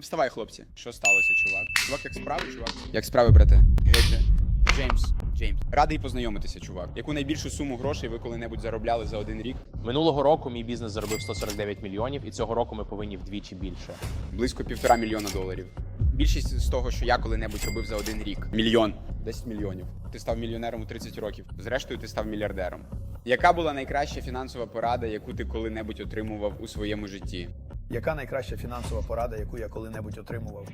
Вставай, хлопці. Що сталося, чувак? Чувак, як справи, чувак? Як справи, брате? Гедже. Джеймс. Джеймс. Радий познайомитися, чувак. Яку найбільшу суму грошей ви коли-небудь заробляли за один рік? Минулого року мій бізнес заробив 149 мільйонів, і цього року ми повинні вдвічі більше. Близько півтора мільйона доларів. Більшість з того, що я коли-небудь робив за один рік. Мільйон. 10 мільйонів. Ти став мільйонером у 30 років. Зрештою, ти став мільярдером. Яка була найкраща фінансова порада, яку ти коли-небудь отримував у своєму житті? Яка найкраща фінансова порада, яку я коли-небудь отримував?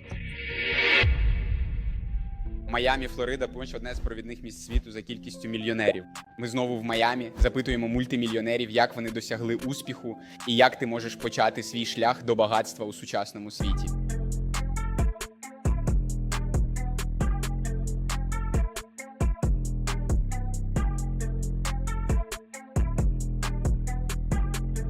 Майамі, Флорида, поміж одне з провідних місць світу за кількістю мільйонерів. Ми знову в Майамі запитуємо мультимільйонерів, як вони досягли успіху і як ти можеш почати свій шлях до багатства у сучасному світі.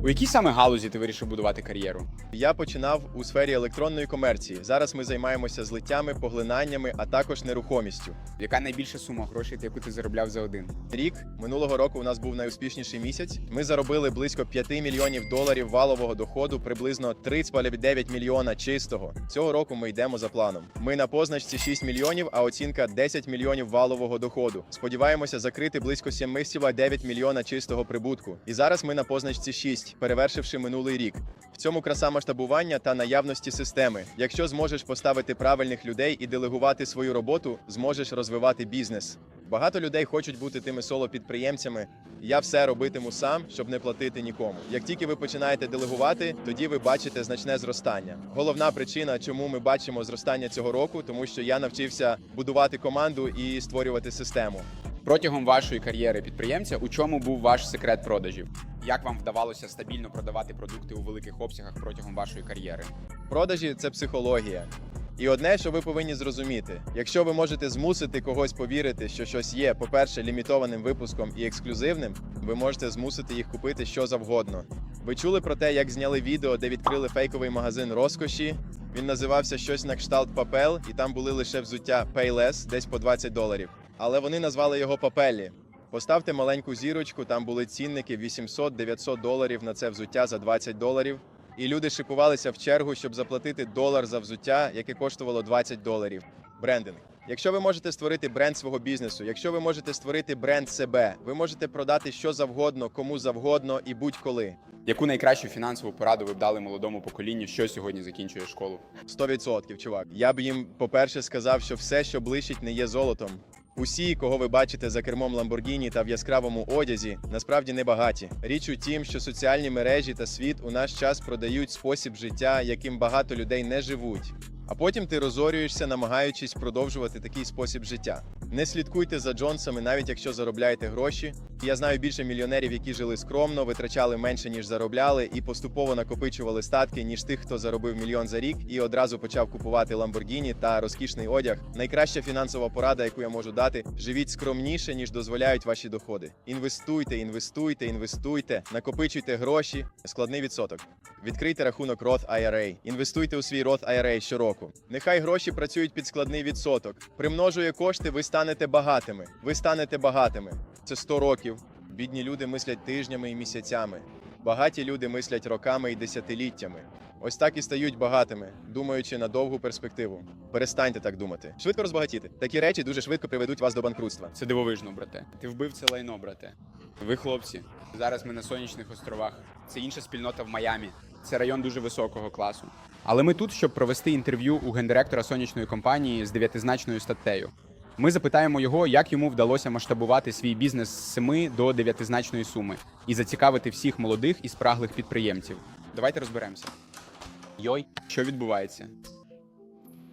У якій саме галузі ти вирішив будувати кар'єру? Я починав у сфері електронної комерції. Зараз ми займаємося злиттями, поглинаннями, а також нерухомістю. Яка найбільша сума грошей, яку ти заробляв за один? Рік минулого року у нас був найуспішніший місяць. Ми заробили близько 5 мільйонів доларів валового доходу, приблизно 3,9 мільйона чистого. Цього року ми йдемо за планом. Ми на позначці 6 мільйонів, а оцінка 10 мільйонів валового доходу. Сподіваємося закрити близько 7,9 мільйона чистого прибутку. І зараз ми на позначці 6, перевершивши минулий рік. В цьому краса масштабування та наявності системи. Якщо зможеш поставити правильних людей і делегувати свою роботу, зможеш розвивати бізнес. Багато людей хочуть бути тими соло-підприємцями. Я все робитиму сам, щоб не платити нікому. Як тільки ви починаєте делегувати, тоді ви бачите значне зростання. Головна причина, чому ми бачимо зростання цього року, тому що я навчився будувати команду і створювати систему. Протягом вашої кар'єри підприємця, у чому був ваш секрет продажів? Як вам вдавалося стабільно продавати продукти у великих обсягах протягом вашої кар'єри? Продажі це психологія. І одне, що ви повинні зрозуміти, якщо ви можете змусити когось повірити, що щось є, по-перше, лімітованим випуском і ексклюзивним, ви можете змусити їх купити що завгодно. Ви чули про те, як зняли відео, де відкрили фейковий магазин розкоші? Він називався щось на кшталт папел, і там були лише взуття Payless, десь по 20 доларів. Але вони назвали його папелі. Поставте маленьку зірочку, там були цінники 800-900 доларів на це взуття за 20 доларів. І люди шикувалися в чергу, щоб заплатити долар за взуття, яке коштувало 20 доларів. Брендинг. Якщо ви можете створити бренд свого бізнесу, якщо ви можете створити бренд себе, ви можете продати що завгодно, кому завгодно і будь-коли. Яку найкращу фінансову пораду ви б дали молодому поколінню, що сьогодні закінчує школу? 100%, чувак. Я б їм, по-перше, сказав, що все, що блищить, не є золотом. Усі, кого ви бачите за кермом Ламборгіні та в яскравому одязі, насправді не багаті. Річ у тім, що соціальні мережі та світ у наш час продають спосіб життя, яким багато людей не живуть. А потім ти розорюєшся, намагаючись продовжувати такий спосіб життя. Не слідкуйте за Джонсами, навіть якщо заробляєте гроші. Я знаю більше мільйонерів, які жили скромно, витрачали менше ніж заробляли, і поступово накопичували статки, ніж тих, хто заробив мільйон за рік і одразу почав купувати Ламборгіні та розкішний одяг. Найкраща фінансова порада, яку я можу дати: живіть скромніше, ніж дозволяють ваші доходи. Інвестуйте, інвестуйте, інвестуйте, накопичуйте гроші, складний відсоток. Відкрийте рахунок Roth IRA. Інвестуйте у свій Roth IRA щороку. Нехай гроші працюють під складний відсоток. Примножує кошти, ви станете багатими. Ви станете багатими. Це 100 років. Бідні люди мислять тижнями і місяцями. Багаті люди мислять роками і десятиліттями. Ось так і стають багатими, думаючи на довгу перспективу. Перестаньте так думати. Швидко розбагатіти. Такі речі дуже швидко приведуть вас до банкрутства. Це дивовижно, брате. Ти вбив це лайно, брате. Ви хлопці. Зараз ми на сонячних островах. Це інша спільнота в Майамі. Це район дуже високого класу. Але ми тут, щоб провести інтерв'ю у гендиректора сонячної компанії з дев'ятизначною статтею. Ми запитаємо його, як йому вдалося масштабувати свій бізнес з 7 до дев'ятизначної суми і зацікавити всіх молодих і спраглих підприємців. Давайте розберемося, Йой, що відбувається,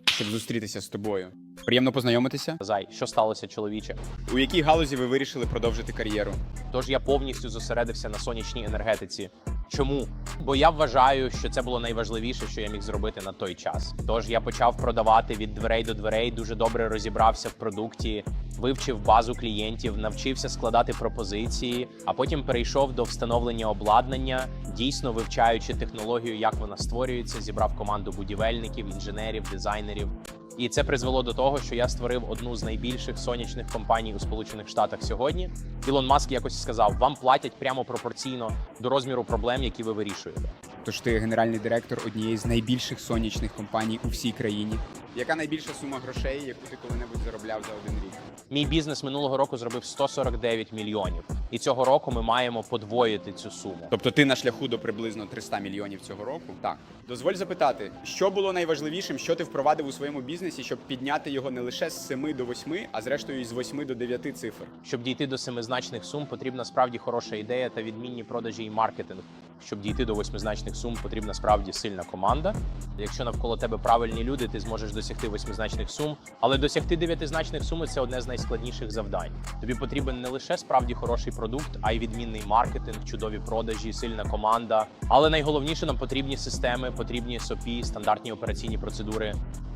щоб зустрітися з тобою. Приємно познайомитися. зай, що сталося, чоловіче? У якій галузі ви вирішили продовжити кар'єру? Тож я повністю зосередився на сонячній енергетиці. Чому? Бо я вважаю, що це було найважливіше, що я міг зробити на той час. Тож я почав продавати від дверей до дверей, дуже добре розібрався в продукті, вивчив базу клієнтів, навчився складати пропозиції, а потім перейшов до встановлення обладнання, дійсно вивчаючи технологію, як вона створюється, зібрав команду будівельників, інженерів, дизайнерів. І це призвело до того, що я створив одну з найбільших сонячних компаній у Сполучених Штатах сьогодні. Ілон Маск якось сказав: вам платять прямо пропорційно до розміру проблем, які ви вирішуєте. Тож ти генеральний директор однієї з найбільших сонячних компаній у всій країні. Яка найбільша сума грошей, яку ти коли-небудь заробляв за один рік? Мій бізнес минулого року зробив 149 мільйонів, і цього року ми маємо подвоїти цю суму. Тобто ти на шляху до приблизно 300 мільйонів цього року? Так. Дозволь запитати, що було найважливішим, що ти впровадив у своєму бізнесі, щоб підняти його не лише з 7 до 8, а зрештою із 8 до 9 цифр? Щоб дійти до семизначних сум, потрібна справді хороша ідея та відмінні продажі і маркетинг. Щоб дійти до восьмизначних сум, потрібна справді сильна команда. Якщо навколо тебе правильні люди, ти зможеш досягти восьмизначних сум. Але досягти дев'ятизначних сум це одне з найскладніших завдань. Тобі потрібен не лише справді хороший продукт, а й відмінний маркетинг, чудові продажі, сильна команда. Але найголовніше нам потрібні системи, потрібні SOP, стандартні операційні процедури.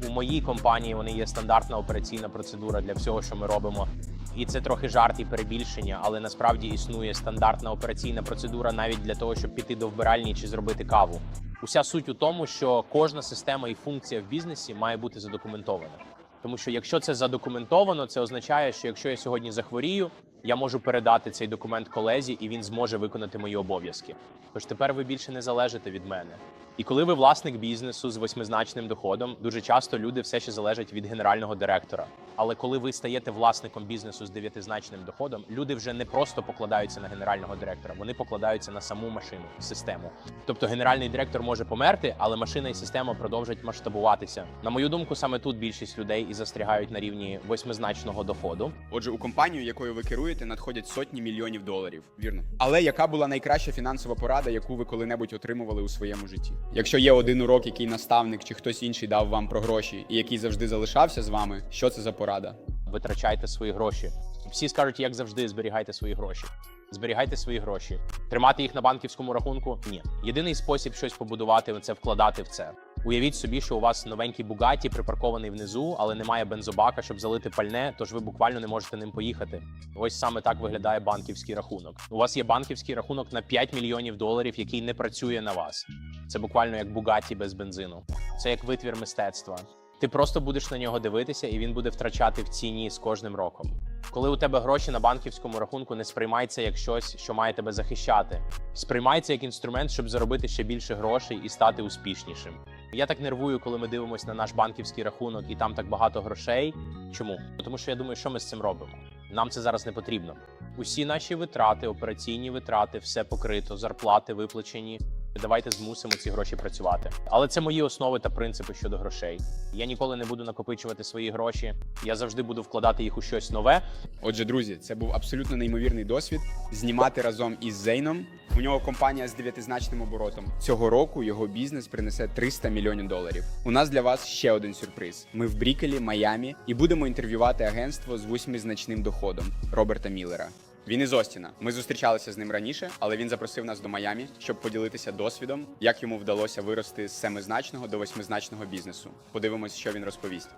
У моїй компанії вони є стандартна операційна процедура для всього, що ми робимо. І це трохи жарт і перебільшення, але насправді існує стандартна операційна процедура навіть для того, щоб піти до вбиральні чи зробити каву. Уся суть у тому, що кожна система і функція в бізнесі має бути задокументована. Тому що якщо це задокументовано, це означає, що якщо я сьогодні захворію, я можу передати цей документ колезі, і він зможе виконати мої обов'язки. Тож тепер ви більше не залежите від мене. І коли ви власник бізнесу з восьмизначним доходом, дуже часто люди все ще залежать від генерального директора. Але коли ви стаєте власником бізнесу з дев'ятизначним доходом, люди вже не просто покладаються на генерального директора, вони покладаються на саму машину, систему. Тобто генеральний директор може померти, але машина і система продовжать масштабуватися. На мою думку, саме тут більшість людей і застрягають на рівні восьмизначного доходу. Отже, у компанію, якою ви керуєте, надходять сотні мільйонів доларів. Вірно. Але яка була найкраща фінансова порада, яку ви коли-небудь отримували у своєму житті? Якщо є один урок, який наставник чи хтось інший дав вам про гроші, і який завжди залишався з вами, що це за порада? витрачайте свої гроші. Всі скажуть, як завжди, зберігайте свої гроші. Зберігайте свої гроші. Тримати їх на банківському рахунку? Ні. Єдиний спосіб щось побудувати це вкладати в це. Уявіть собі, що у вас новенький Бугаті припаркований внизу, але немає бензобака, щоб залити пальне, тож ви буквально не можете ним поїхати. Ось саме так виглядає банківський рахунок. У вас є банківський рахунок на 5 мільйонів доларів, який не працює на вас. Це буквально як Бугаті без бензину. Це як витвір мистецтва. Ти просто будеш на нього дивитися, і він буде втрачати в ціні з кожним роком. Коли у тебе гроші на банківському рахунку, не сприймається як щось, що має тебе захищати. Сприймається як інструмент, щоб заробити ще більше грошей і стати успішнішим. Я так нервую, коли ми дивимося на наш банківський рахунок і там так багато грошей. Чому? Тому що я думаю, що ми з цим робимо. Нам це зараз не потрібно. Усі наші витрати, операційні витрати, все покрито, зарплати виплачені. Давайте змусимо ці гроші працювати. Але це мої основи та принципи щодо грошей. Я ніколи не буду накопичувати свої гроші. Я завжди буду вкладати їх у щось нове. Отже, друзі, це був абсолютно неймовірний досвід знімати разом із Зейном. У нього компанія з дев'ятизначним оборотом. Цього року його бізнес принесе 300 мільйонів доларів. У нас для вас ще один сюрприз. Ми в Брікелі, Майамі, і будемо інтерв'ювати агентство з восьмизначним доходом Роберта Міллера. Він із Остіна. Ми зустрічалися з ним раніше, але він запросив нас до Майамі, щоб поділитися досвідом, як йому вдалося вирости з семизначного до восьмизначного бізнесу. Подивимось, що він розповість.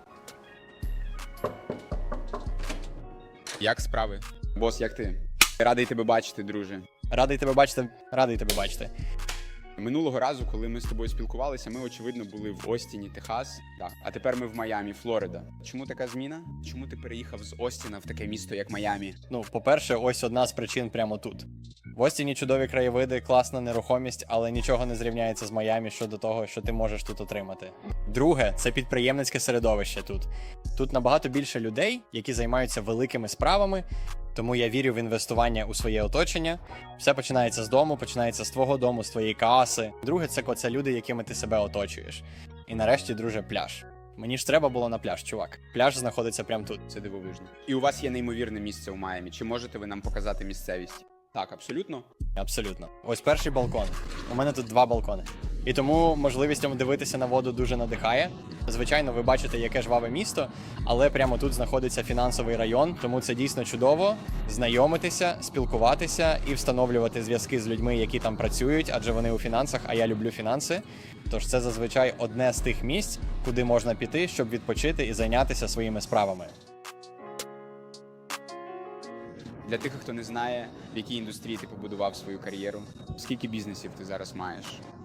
Як справи? Бос, як ти? Радий тебе бачити, друже. Радий тебе бачити, радий тебе бачити. Минулого разу, коли ми з тобою спілкувалися, ми очевидно були в Остіні, Техас. Так, а тепер ми в Майамі, Флорида. Чому така зміна? Чому ти переїхав з Остіна в таке місто, як Майамі? Ну, по-перше, ось одна з причин прямо тут. В Остіні чудові краєвиди, класна нерухомість, але нічого не зрівняється з Майамі щодо того, що ти можеш тут отримати. Друге, це підприємницьке середовище тут. Тут набагато більше людей, які займаються великими справами, тому я вірю в інвестування у своє оточення. Все починається з дому, починається з твого дому, з твоєї каси. Друге, це це люди, якими ти себе оточуєш. І нарешті, друже, пляж. Мені ж треба було на пляж, чувак. Пляж знаходиться прямо тут. Це дивовижно. І у вас є неймовірне місце у Майамі. Чи можете ви нам показати місцевість? Так, абсолютно. Абсолютно. Ось перший балкон. У мене тут два балкони. І тому можливість дивитися на воду дуже надихає. Звичайно, ви бачите, яке жваве місто, але прямо тут знаходиться фінансовий район, тому це дійсно чудово знайомитися, спілкуватися і встановлювати зв'язки з людьми, які там працюють, адже вони у фінансах, а я люблю фінанси. Тож це зазвичай одне з тих місць, куди можна піти, щоб відпочити і зайнятися своїми справами. Для тих, хто не знає, в якій індустрії ти побудував свою кар'єру, скільки бізнесів ти зараз маєш?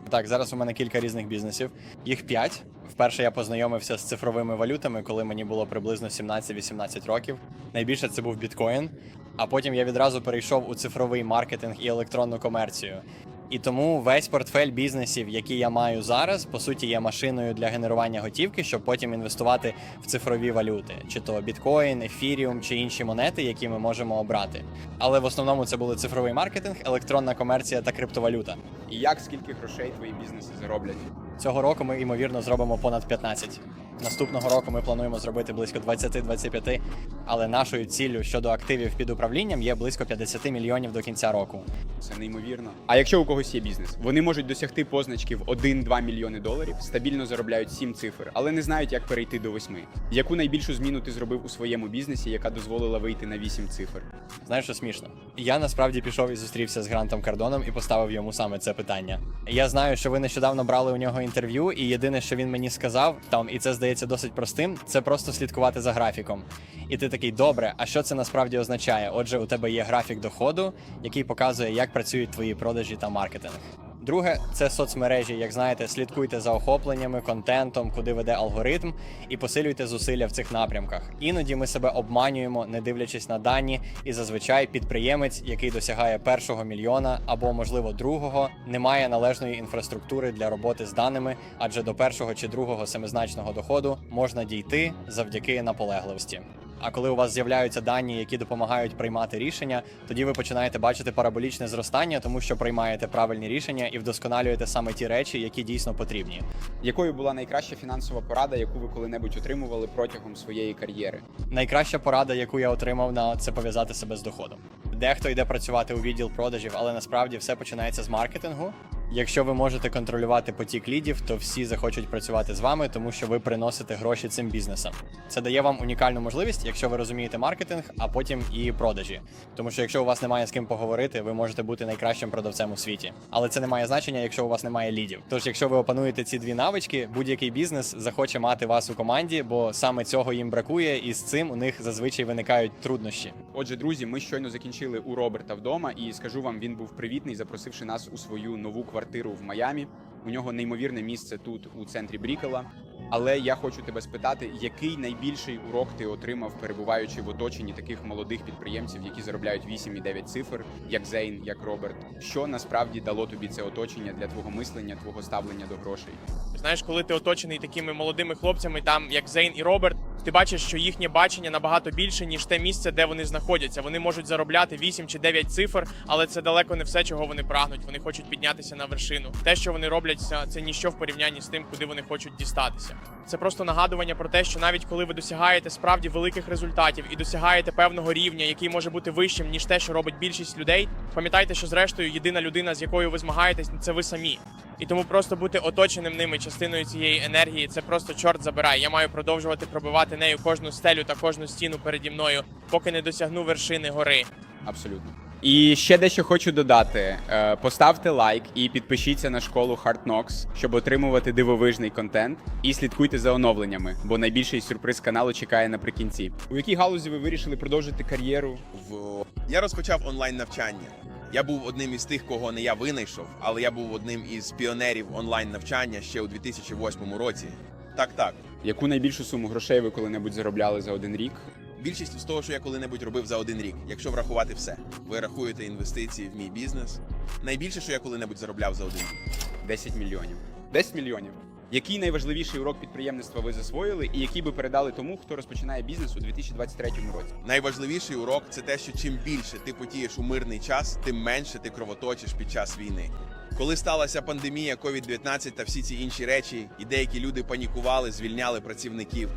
Так, зараз у мене кілька різних бізнесів. Їх п'ять. Вперше я познайомився з цифровими валютами, коли мені було приблизно 17-18 років. Найбільше це був біткоін. А потім я відразу перейшов у цифровий маркетинг і електронну комерцію. І тому весь портфель бізнесів, який я маю зараз, по суті, є машиною для генерування готівки, щоб потім інвестувати в цифрові валюти, чи то біткоін, ефіріум, чи інші монети, які ми можемо обрати. Але в основному це були цифровий маркетинг, електронна комерція та криптовалюта. І як скільки грошей твої бізнеси зароблять? Цього року ми ймовірно зробимо понад 15. Наступного року ми плануємо зробити близько 20-25, але нашою ціллю щодо активів під управлінням є близько 50 мільйонів до кінця року. Це неймовірно. А якщо у когось є бізнес, вони можуть досягти позначки в 1-2 мільйони доларів, стабільно заробляють 7 цифр, але не знають, як перейти до 8. Яку найбільшу зміну ти зробив у своєму бізнесі, яка дозволила вийти на 8 цифр? Знаєш, що смішно? Я насправді пішов і зустрівся з Грантом Кардоном і поставив йому саме це питання. Я знаю, що ви нещодавно брали у нього інтерв'ю, і єдине, що він мені сказав, там, і це здається досить простим, це просто слідкувати за графіком. І ти такий, добре, а що це насправді означає? Отже, у тебе є графік доходу, який показує, як працюють твої продажі та маркетинг. Друге, це соцмережі. Як знаєте, слідкуйте за охопленнями, контентом, куди веде алгоритм, і посилюйте зусилля в цих напрямках. Іноді ми себе обманюємо, не дивлячись на дані, і зазвичай підприємець, який досягає першого мільйона або, можливо, другого, не має належної інфраструктури для роботи з даними, адже до першого чи другого семизначного доходу можна дійти завдяки наполегливості. А коли у вас з'являються дані, які допомагають приймати рішення, тоді ви починаєте бачити параболічне зростання, тому що приймаєте правильні рішення і вдосконалюєте саме ті речі, які дійсно потрібні. Якою була найкраща фінансова порада, яку ви коли-небудь отримували протягом своєї кар'єри? Найкраща порада, яку я отримав, на це пов'язати себе з доходом. Дехто йде працювати у відділ продажів, але насправді все починається з маркетингу. Якщо ви можете контролювати потік лідів, то всі захочуть працювати з вами, тому що ви приносите гроші цим бізнесам. Це дає вам унікальну можливість, якщо ви розумієте маркетинг, а потім і продажі. Тому що якщо у вас немає з ким поговорити, ви можете бути найкращим продавцем у світі. Але це не має значення, якщо у вас немає лідів. Тож, якщо ви опануєте ці дві навички, будь-який бізнес захоче мати вас у команді, бо саме цього їм бракує, і з цим у них зазвичай виникають труднощі. Отже, друзі, ми щойно закінчили у Роберта вдома, і скажу вам, він був привітний, запросивши нас у свою нову квартиру в Майамі. У нього неймовірне місце тут, у центрі Брікела. Але я хочу тебе спитати, який найбільший урок ти отримав, перебуваючи в оточенні таких молодих підприємців, які заробляють 8 і 9 цифр, як Зейн, як Роберт. Що насправді дало тобі це оточення для твого мислення, твого ставлення до грошей? Знаєш, коли ти оточений такими молодими хлопцями, там як Зейн і Роберт, ти бачиш, що їхнє бачення набагато більше, ніж те місце, де вони знаходяться. Вони можуть заробляти 8 чи 9 цифр, але це далеко не все, чого вони прагнуть. Вони хочуть піднятися на вершину. Те, що вони роблять, це- ніщо в порівнянні з тим, куди вони хочуть дістатися. Це просто нагадування про те, що навіть коли ви досягаєте справді великих результатів і досягаєте певного рівня, який може бути вищим ніж те, що робить більшість людей, пам'ятайте, що зрештою єдина людина, з якою ви змагаєтесь, це ви самі. І тому просто бути оточеним ними частиною цієї енергії це просто чорт забирай. Я маю продовжувати пробивати нею кожну стелю та кожну стіну переді мною, поки не досягну вершини гори. Абсолютно. І ще дещо хочу додати: Е, поставте лайк і підпишіться на школу Hard Knocks, щоб отримувати дивовижний контент. І слідкуйте за оновленнями, бо найбільший сюрприз каналу чекає наприкінці. У якій галузі ви вирішили продовжити кар'єру? в я розпочав онлайн навчання. Я був одним із тих, кого не я винайшов, але я був одним із піонерів онлайн навчання ще у 2008 році. Так, так. Яку найбільшу суму грошей ви коли-небудь заробляли за один рік? Більшість з того, що я коли-небудь робив за один рік, якщо врахувати все. Ви рахуєте інвестиції в мій бізнес. Найбільше, що я коли-небудь заробляв за один рік. 10 мільйонів. 10 мільйонів. Який найважливіший урок підприємництва ви засвоїли, і який би передали тому, хто розпочинає бізнес у 2023 році? Найважливіший урок це те, що чим більше ти потієш у мирний час, тим менше ти кровоточиш під час війни. Коли сталася пандемія COVID-19 та всі ці інші речі, і деякі люди панікували, звільняли працівників.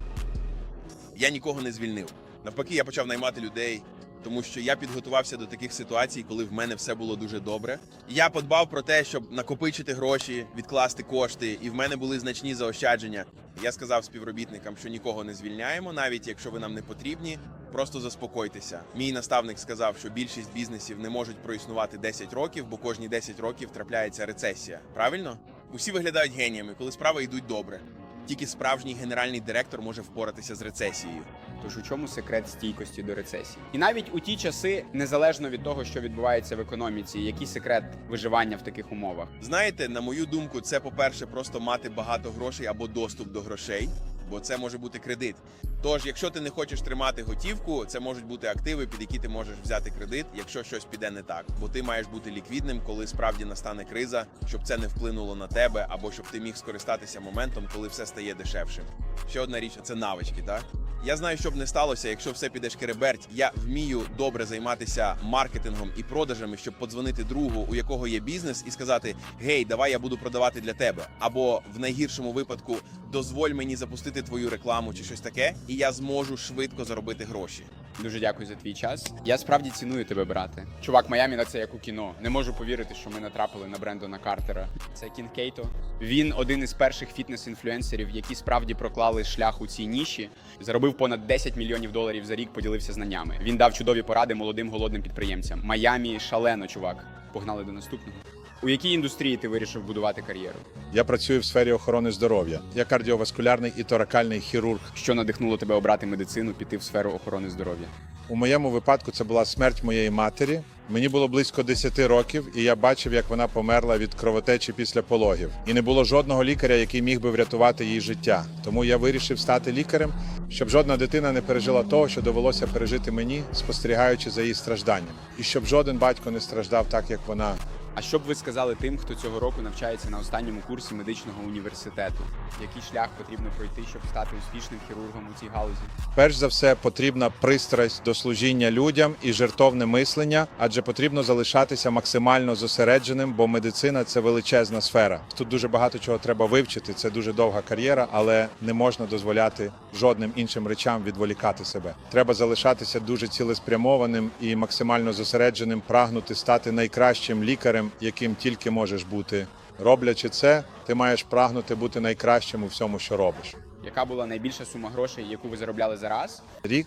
Я нікого не звільнив. Навпаки, я почав наймати людей, тому що я підготувався до таких ситуацій, коли в мене все було дуже добре. Я подбав про те, щоб накопичити гроші, відкласти кошти, і в мене були значні заощадження. Я сказав співробітникам, що нікого не звільняємо, навіть якщо ви нам не потрібні. Просто заспокойтеся. Мій наставник сказав, що більшість бізнесів не можуть проіснувати 10 років, бо кожні 10 років трапляється рецесія. Правильно? Усі виглядають геніями, коли справи йдуть добре. Тільки справжній генеральний директор може впоратися з рецесією. Тож у чому секрет стійкості до рецесії? І навіть у ті часи, незалежно від того, що відбувається в економіці, який секрет виживання в таких умовах? Знаєте, на мою думку, це по-перше, просто мати багато грошей або доступ до грошей. бо це може бути кредит. Тож, якщо ти не хочеш тримати готівку, це можуть бути активи, під які ти можеш взяти кредит, якщо щось піде не так. Бо ти маєш бути ліквідним, коли справді настане криза, щоб це не вплинуло на тебе, або щоб ти міг скористатися моментом, коли все стає дешевшим. Ще одна річ це навички, так? Я знаю, що б не сталося, якщо все піде шкереберть. Я вмію добре займатися маркетингом і продажами, щоб подзвонити другу, у якого є бізнес, і сказати: Гей, давай я буду продавати для тебе. Або в найгіршому випадку дозволь мені запустити твою рекламу чи щось таке, і я зможу швидко заробити гроші. Дуже дякую за твій час. Я справді ціную тебе, брате. Чувак, Майамі на це як у кіно. Не можу повірити, що ми натрапили на Брендона Картера. Це Кін Кейто. Він один із перших фітнес-інфлюенсерів, які справді проклали шлях у цій ніші. Заробив понад 10 мільйонів доларів за рік, поділився знаннями. Він дав чудові поради молодим голодним підприємцям. Майамі шалено, чувак. Погнали до наступного. У якій індустрії ти вирішив будувати кар'єру? Я працюю в сфері охорони здоров'я. Я кардіоваскулярний і торакальний хірург. Що надихнуло тебе обрати медицину, піти в сферу охорони здоров'я? У моєму випадку це була смерть моєї матері. Мені було близько 10 років, і я бачив, як вона померла від кровотечі після пологів. І не було жодного лікаря, який міг би врятувати її життя. Тому я вирішив стати лікарем, щоб жодна дитина не пережила того, що довелося пережити мені, спостерігаючи за її стражданням, і щоб жоден батько не страждав так, як вона. А що б ви сказали тим, хто цього року навчається на останньому курсі медичного університету? Який шлях потрібно пройти, щоб стати успішним хірургом у цій галузі? Перш за все, потрібна пристрасть до служіння людям і жертовне мислення, адже потрібно залишатися максимально зосередженим, бо медицина це величезна сфера. Тут дуже багато чого треба вивчити. Це дуже довга кар'єра, але не можна дозволяти жодним іншим речам відволікати себе. Треба залишатися дуже цілеспрямованим і максимально зосередженим, прагнути стати найкращим лікарем, яким тільки можеш бути. Роблячи це, ти маєш прагнути бути найкращим у всьому, що робиш. Яка була найбільша сума грошей, яку ви заробляли за раз? Рік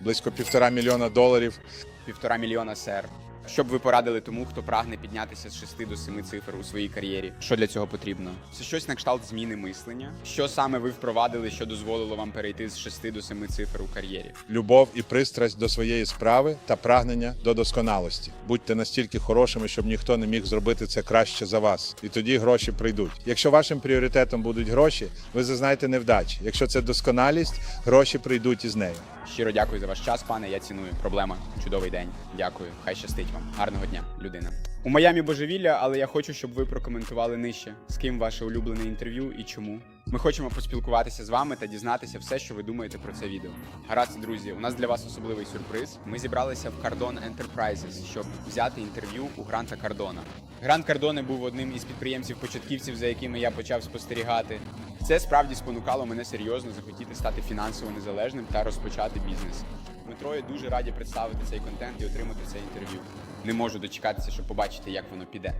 близько півтора мільйона доларів. Півтора мільйона сер. Що б ви порадили тому, хто прагне піднятися з 6 до 7 цифр у своїй кар'єрі? Що для цього потрібно? Це щось на кшталт зміни мислення. Що саме ви впровадили, що дозволило вам перейти з 6 до 7 цифр у кар'єрі? любов і пристрасть до своєї справи та прагнення до досконалості. Будьте настільки хорошими, щоб ніхто не міг зробити це краще за вас, і тоді гроші прийдуть. Якщо вашим пріоритетом будуть гроші, ви зазнаєте невдачі. Якщо це досконалість, гроші прийдуть із нею. Щиро дякую за ваш час, пане. Я ціную. Проблема. Чудовий день. Дякую. Хай щастить вам. Гарного дня, людина. У Майамі божевілля, але я хочу, щоб ви прокоментували нижче, з ким ваше улюблене інтерв'ю і чому. Ми хочемо поспілкуватися з вами та дізнатися все, що ви думаєте про це відео. Гаразд, друзі, у нас для вас особливий сюрприз. Ми зібралися в Cardone Enterprises, щоб взяти інтерв'ю у Гранта Кардона. Грант Кардоне був одним із підприємців-початківців, за якими я почав спостерігати. Це справді спонукало мене серйозно захотіти стати фінансово незалежним та розпочати бізнес. Ми троє дуже раді представити цей контент і отримати це інтерв'ю. Не можу дочекатися, щоб побачити, як воно піде.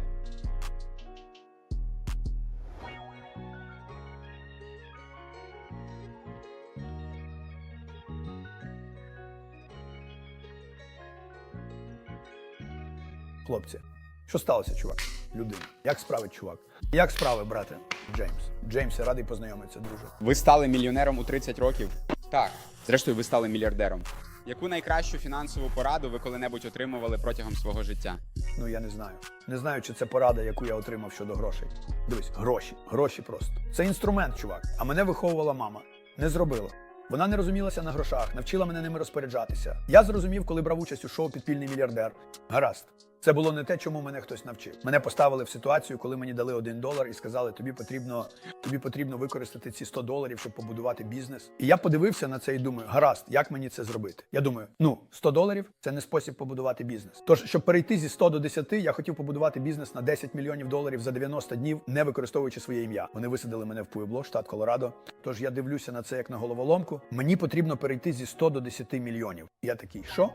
Хлопці, що сталося, чувак? Людина. Як справи, чувак? Як справи, брате? Джеймс. Джеймс, я радий познайомитися, друже. Ви стали мільйонером у 30 років? Так. Зрештою, ви стали мільярдером. Яку найкращу фінансову пораду ви коли-небудь отримували протягом свого життя? Ну я не знаю. Не знаю, чи це порада, яку я отримав щодо грошей. Дивись, гроші. Гроші просто. Це інструмент, чувак. А мене виховувала мама. Не зробила. Вона не розумілася на грошах, навчила мене ними розпоряджатися. Я зрозумів, коли брав участь у шоу Підпільний мільярдер. Гаразд. Це було не те, чому мене хтось навчив. Мене поставили в ситуацію, коли мені дали один долар і сказали, тобі потрібно, тобі потрібно використати ці 100 доларів, щоб побудувати бізнес. І я подивився на це і думаю, гаразд, як мені це зробити? Я думаю, ну 100 доларів це не спосіб побудувати бізнес. Тож, щоб перейти зі 100 до 10, я хотів побудувати бізнес на 10 мільйонів доларів за 90 днів, не використовуючи своє ім'я. Вони висадили мене в Пуебло, штат Колорадо. Тож я дивлюся на це як на головоломку. Мені потрібно перейти зі 100 до 10 мільйонів. Я такий, що?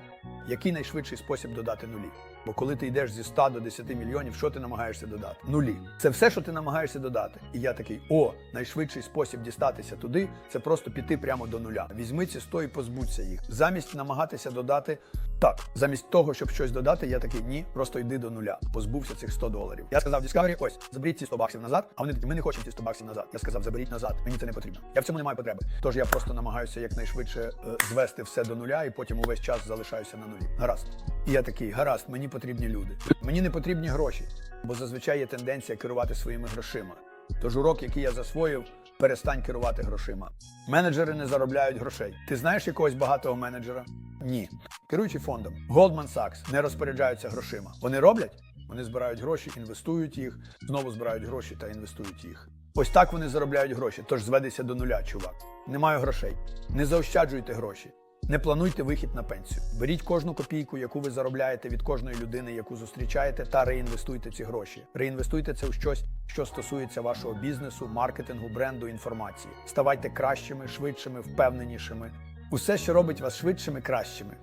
Який найшвидший спосіб додати нулі? Бо коли ти йдеш зі 100 до 10 мільйонів, що ти намагаєшся додати? Нулі. Це все, що ти намагаєшся додати. І я такий: о, найшвидший спосіб дістатися туди це просто піти прямо до нуля. Візьми ці 100 і позбудься їх. Замість намагатися додати. Так, замість того, щоб щось додати, я такий ні, просто йди до нуля. Позбувся цих 100 доларів. Я сказав Discovery, ось заберіть ці 100 баксів назад. А вони такі, ми не хочемо ці 100 баксів назад. Я сказав, заберіть назад. Мені це не потрібно. Я в цьому не маю потреби. Тож я просто намагаюся якнайшвидше е, звести все до нуля, і потім увесь час залишаюся на нулі. Гаразд. І я такий, гаразд, мені потрібні люди. Мені не потрібні гроші, бо зазвичай є тенденція керувати своїми грошима. Тож урок, який я засвоїв, Перестань керувати грошима. Менеджери не заробляють грошей. Ти знаєш якогось багатого менеджера? Ні. Керуючи фондом. Goldman Sachs не розпоряджаються грошима. Вони роблять? Вони збирають гроші, інвестують їх, знову збирають гроші та інвестують їх. Ось так вони заробляють гроші. Тож зведися до нуля, чувак. Немає грошей. Не заощаджуйте гроші. Не плануйте вихід на пенсію. Беріть кожну копійку, яку ви заробляєте від кожної людини, яку зустрічаєте, та реінвестуйте ці гроші. Реінвестуйте це в щось, що стосується вашого бізнесу, маркетингу, бренду, інформації. Ставайте кращими, швидшими, впевненішими. Усе, що робить вас швидшими, кращими.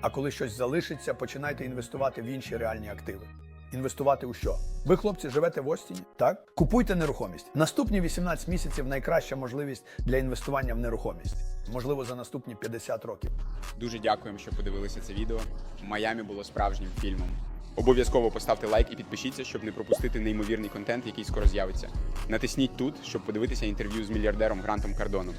А коли щось залишиться, починайте інвестувати в інші реальні активи. Інвестувати у що? Ви, хлопці, живете в Остіні? Так? Купуйте нерухомість. Наступні 18 місяців найкраща можливість для інвестування в нерухомість. Можливо, за наступні 50 років. Дуже дякуємо, що подивилися це відео. Майамі було справжнім фільмом. Обов'язково поставте лайк і підпишіться, щоб не пропустити неймовірний контент, який скоро з'явиться. Натисніть тут, щоб подивитися інтерв'ю з мільярдером Грантом Кардоном.